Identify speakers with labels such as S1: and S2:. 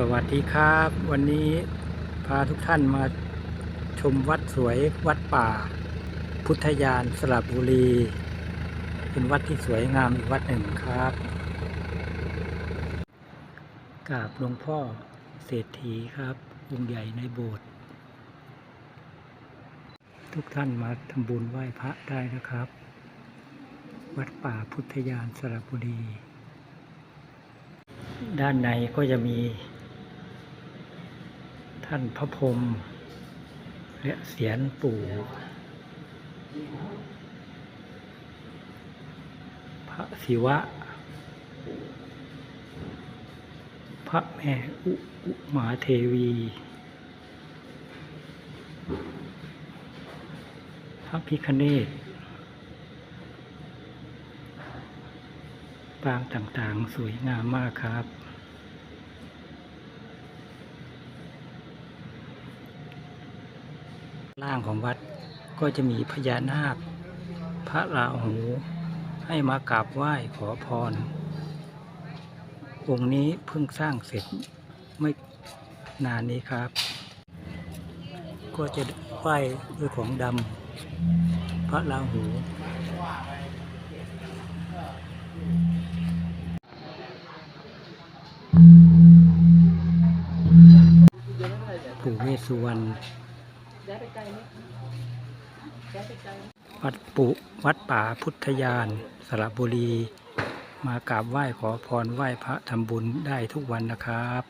S1: สวัสดีครับ วันนี้พาทุกท่านมาชมวัดสวยวัดป่า พุทธยานสระบุรี เป็นวัดที่สวยงามอีกวัดหนึ่งครับกราบหลวงพ่อเศรษฐีครับองค์ใหญ่ในโบสถ์ทุกท่านมาทำบุญไหว้พระได้นะครับ วัดป่าพุทธยานสระบุรีด้านในก็จะมี ท่านพระพรหมและเสียนปู่พระศิวะ พระแม่อุอุมาเทวี พระพิคเนตปางต่างๆ สวยงามมากครับ ล่างของวัดก็จะมีพญานาค พระราหู ให้มากราบไหว้ขอพร องค์นี้เพิ่งสร้างเสร็จไม่นานนี้ครับ ก็จะไหว้ด้วยของดำพระราหูปู่เวสสุวรรณ วัดปุวัดป่าพุทธยาน สระบุรี มากราบไหว้ขอพรไหว้พระทำบุญได้ทุกวันนะครับ